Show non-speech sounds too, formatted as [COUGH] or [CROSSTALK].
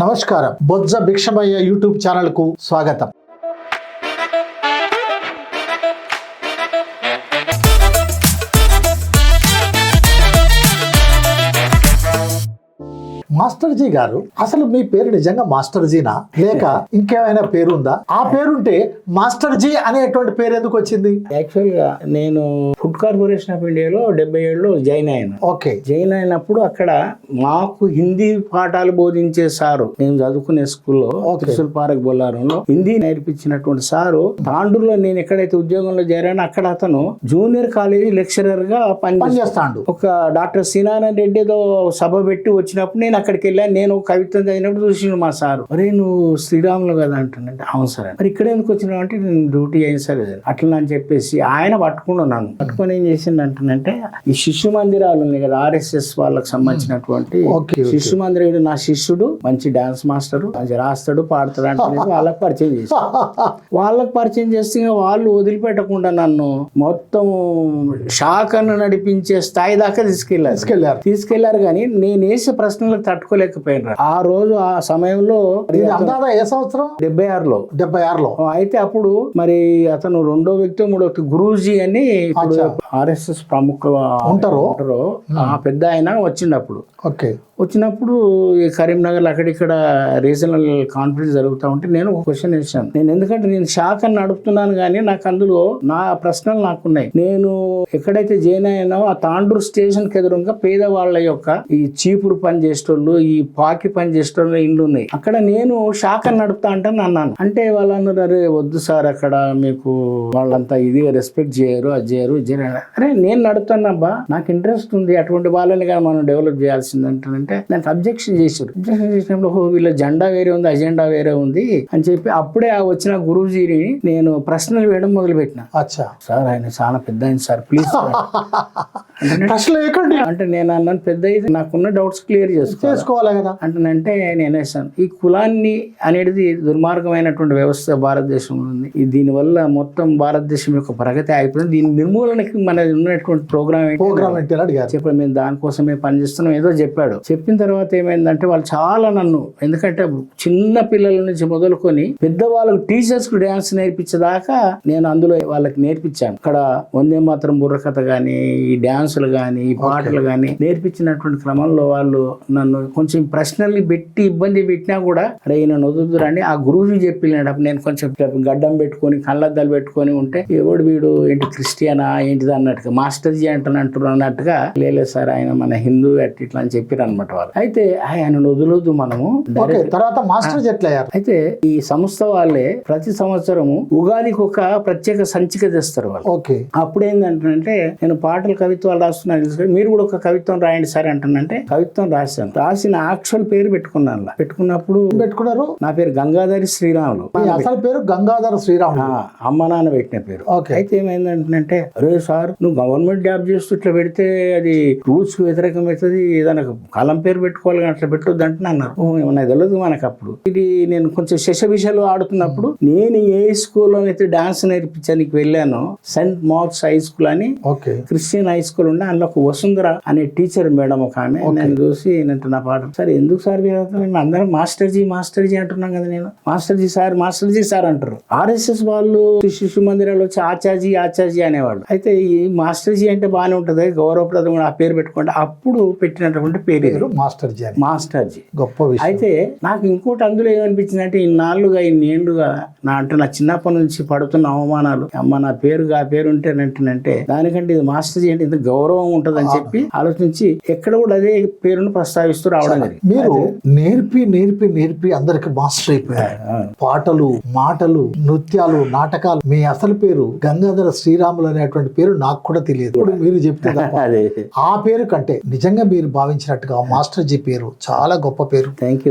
నమస్కారం. బొజ్జ భిక్షమయ్య యూట్యూబ్ ఛానల్కు స్వాగతం. మాస్టర్ జీ గారు అసలు మీ పేరు నిజంగా మాస్టర్ జీనా లేక ఇంకేమైనా పేరు ఉందా ఆ పేరుంటే మాస్టర్ జీ అనేటువంటి పేరు ఎందుకు వచ్చింది? యాక్చువల్గా నేను ఫుడ్ కార్పొరేషన్ ఆఫ్ ఇండియాలో డెబ్బై ఏడులో జాయిన్ అయ్యాను. ఓకే. జాయిన్ అయినప్పుడు అక్కడ మాకు హిందీ పాఠాలు బోధించే సారు మేము చదువుకునే స్కూల్లో. త్రిశూల్ పార్క్ బొల్లారంలో హిందీ నేర్పించినటువంటి సారు తాండూరులో నేను ఎక్కడైతే ఉద్యోగంలో చేరానో అక్కడ అతను జూనియర్ కాలేజీ లెక్చరర్గా పని పనిచేస్తాండు. ఒక డాక్టర్ సీనారాయణ రెడ్డి ఏదో సభ పెట్టి వచ్చినప్పుడు నేను అక్కడికి వెళ్ళాను నేను కవిత్వం చదివినప్పుడు చూసిండు మా సార్. అరే నువ్వు శ్రీరాములు కదా అంటున్నాంటే అవును సార్ మరి ఇక్కడ ఎందుకు వచ్చినావు అంటే నేను డ్యూటీ అయింది సార్ అట్లా అని చెప్పేసి ఆయన పట్టుకుని నన్ను. పట్టుకొని ఏం చేసిండు అంటున్నంటే ఈ శిశు మందిరాలు ఉన్నాయి కదా ఆర్ఎస్ఎస్ వాళ్ళకి సంబంధించినటువంటి ఓకే. శిశు మందిరం నా శిష్యుడు మంచి డాన్స్ మాస్టర్ మంచి రాస్తాడు పాడతాడు అంటే [LAUGHS] వాళ్ళకి పరిచయం చేసి. వాళ్ళకి పరిచయం చేస్తే వాళ్ళు వదిలిపెట్టకుండా నన్ను మొత్తం శాఖను నడిపించే స్థాయి దాకా తీసుకెళ్ళారు. తీసుకెళ్ళారు. కానీ నేను వేసే ప్రశ్నలకు తట్టుకోలేకపోయినా ఆ రోజు ఆ సమయంలో అందాదా ఏ సంవత్సరం? డెబ్బై ఆరులో. డెబ్బై ఆరులో. అయితే అప్పుడు మరి అతను రెండో వ్యక్తి మూడో వ్యక్తి గురూజీ అని. ఆర్ఎస్ఎస్ ప్రముఖ ఉంటారు. ఉంటారు. ఆ పెద్ద ఆయన వచ్చిండప్పుడు ఓకే. వచ్చినప్పుడు ఈ కరీంనగర్ అక్కడిక్కడ రీజనల్ కాన్ఫరెన్స్ జరుగుతూ ఉంటే నేను ఒక క్వశ్చన్ వేసాను నేను ఎందుకంటే నేను శాఖ నడుపుతున్నాను కానీ నాకు అందులో నా ప్రశ్నలు నాకున్నాయి. నేను ఎక్కడైతే జాయిన్ అయ్యానో ఆ తాండూరు స్టేషన్కి ఎదురుగా పేదవాళ్ళ యొక్క ఈ చీపురు పని చేసేటోళ్ళు ఈ పాకి పని చేసేటోళ్ళు ఇండ్లు ఉన్నాయి. అక్కడ నేను శాఖ నడుపుతా అంటే అన్నాను అంటే వాళ్ళు అన్నారు అరే వద్దు సార్ అక్కడ మీకు వాళ్ళంతా ఇది రెస్పెక్ట్ చేయరు అది చేయరు ఇది చేయరు. అని." అరే నేను నడుపుతానబ్బా నాకు ఇంట్రెస్ట్ ఉంది. అటువంటి వాళ్ళని కానీ మనం డెవలప్ చేయాల్సింది అంటే దానికి అబ్జెక్షన్ చేశారు. అబ్జెక్షన్ చేసినప్పుడు ఓహో వీళ్ళ జెండా వేరే ఉంది అజెండా వేరే ఉంది అని చెప్పి అప్పుడే ఆ వచ్చిన గురూజీని నేను ప్రశ్నలు వేయడం మొదలు పెట్టిన అచ్చా. సార్ ఆయన చాలా పెద్ద ఆయన సార్ [LAUGHS] ప్లీజ్ అంటే నేను అన్నాను పెద్ద అయితే నాకున్న డౌట్స్ క్లియర్ చేసుకో చేసుకోవాలి కదా? అంటేనంటే నేను వేసాను ఈ కులాన్ని అనేది దుర్మార్గమైనటువంటి వ్యవస్థ భారతదేశంలో ఉంది. ఈ దీనివల్ల మొత్తం భారతదేశం యొక్క ప్రగతి అయిపోయింది. దీని నిర్మూలనకి మన ఉన్నటువంటి ప్రోగ్రామ్ ప్రోగ్రామ్ అడిగారు. చెప్పాడు మేము దానికోసమే పనిచేస్తున్నాం ఏదో చెప్పాడు. చెప్పిన తర్వాత ఏమైందంటే వాళ్ళు చాలా నన్ను ఎందుకంటే చిన్న పిల్లల నుంచి మొదలుకొని పెద్దవాళ్ళకు టీచర్స్కు డ్యాన్స్ నేర్పించేదాకా నేను అందులో వాళ్ళకి నేర్పించాను. ఇక్కడ వందే మాత్రం బుర్రకథ గాని ఈ డ్యాన్సులు గాని ఈ పాటలు గాని నేర్పించినటువంటి క్రమంలో వాళ్ళు నన్ను కొంచెం ప్రశ్నల్ని పెట్టి ఇబ్బంది పెట్టినా కూడా అరే ఈయన వదులుదురని ఆ గురువు చెప్పినాడు. అప్పుడు నేను కొంచెం గడ్డం పెట్టుకొని కళ్ళద్దాలు పెట్టుకొని ఉంటే ఎవడు వీడు? ఏంటి క్రిస్టియనా? ఏంటిది? అన్నట్టుగా మాస్టర్ జీ అంటాను అంటున్నారు అన్నట్టుగా లేదు సార్ ఆయన మన హిందూ అట్ ఇట్లా అని చెప్పారు అనమాట వాళ్ళు. అయితే ఆయన వదలొద్దు మనము. తర్వాత మాస్టర్ అయితే ఈ సంస్థ వాళ్ళే ప్రతి సంవత్సరము ఉగాదికి ఒక ప్రత్యేక సంచిక తెస్తారు వాళ్ళు. ఓకే. అప్పుడు ఏంటంటే నేను పాటలు కవిత్వాలు రాస్తున్నాను మీరు కూడా ఒక కవిత్వం రాయండి సార్ అంటానంటే కవిత్వం రాశాను. రాసిన యాక్చువల్ పేరు పెట్టుకున్నాను. పెట్టుకున్నప్పుడు పెట్టుకున్నారు? నా పేరు గంగాధరి శ్రీరాములు. అసలు పేరు. గంగాధర శ్రీరాములు. అమ్మ నాన్న పెట్టిన పేరు. ఓకే. అయితే ఏమైందంటే అరే సార్ నువ్వు గవర్నమెంట్ జాబ్ చేస్తూ ఇట్లా పెడితే అది రూల్స్కి వ్యతిరేకం అవుతుంది ఏదైనా కాలం పేరు పెట్టుకోవాలి కానీ అట్లా పెట్టొద్దు అంటే అన్నారు. నాకు తెలియదు మనకు అప్పుడు ఇది నేను కొంచెం శశభిషలు ఆడుతున్నప్పుడు నేను ఏ స్కూల్లో అయితే డాన్స్ నేర్పించడానికి వెళ్ళానో సెంట్ మార్క్స్ హై స్కూల్ అని ఓకే. క్రిస్టియన్ హై స్కూల్ ఉండే అందులో ఒక వసుంధర అనే టీచర్ మేడం ఒక ఆమె నేను చూసి నేను నా పాట సార్ ఎందుకు సార్ మీరు? మేము అందరం మాస్టర్ జీ మాస్టర్ జీ అంటున్నాం కదా నేను. Master ji sir master ji sir అంటారు. ఆర్ఎస్ఎస్ వాళ్ళు శిశు మందిరాలు వచ్చి ఆచార్జీ ఆచార్జీ అనేవాళ్ళు. అయితే ఈ మాస్టర్ జీ అంటే బాగానే ఉంటది. గౌరవప్రదంగా ఆ పేరు పెట్టుకుంటే అప్పుడు పెట్టినటువంటి పేరు మాస్టర్ జీ మాస్టర్ జీ గొప్ప విషయం. అయితే నాకు ఇంకోటి అందులో ఏమనిపించింది అంటే ఇన్నాళ్ళుగా ఇన్నేళ్ళుగా నా అంటే నా చిన్నప్పటి నుంచి పడుతున్న అవమానాలు అమ్మ నా పేరు ఆ పేరు ఉంటే అంటే దానికంటే ఇది మాస్టర్ జీ అంటే ఇంత గౌరవం ఉంటదని చెప్పి ఆలోచించి ఎక్కడ కూడా అదే పేరును ప్రస్తావిస్తూ రావడం జరిగింది. మీరు నేర్పి నేర్పి నేర్పి అందరికి మాస్టర్ అయిపోయారు. పాటలు మాటలు నృత్యాలు నాటకాలు మీ అసలు పేరు గంగాధర శ్రీరాములు అనేటువంటి పేరు నాకు కూడా తెలియదు. ఇప్పుడు మీరు చెప్తే [LAUGHS] ఆ పేరు కంటే నిజంగా మీరు భావించినట్టుగా మాస్టర్ జీ పేరు చాలా గొప్ప పేరు. థ్యాంక్